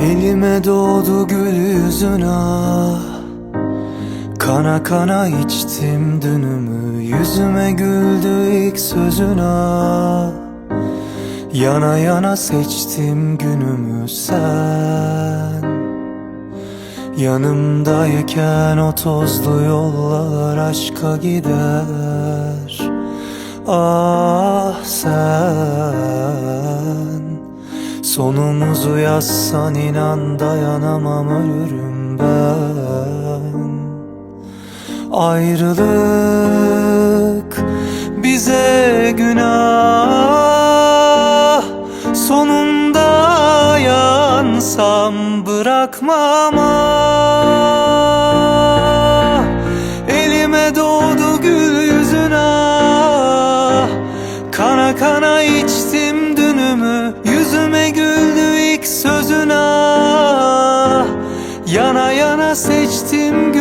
Elime doğdu gül yüzün ah Kana kana içtim dünümü. Yüzüme güldü ilk sözün ah Yana yana seçtim günümü. Sen Yanımdayken o tozlu yollar aşka gider. Ah sen Sonumuzu yazsan inan dayanamam ölürüm ben. Ayrılık bize günah Sonunda yansam bırakmam ah Elime doğdu gül yüzün ah Kana kana içtim dünümü Yüzüme güldü ilk sözün ah Yana yana seçtim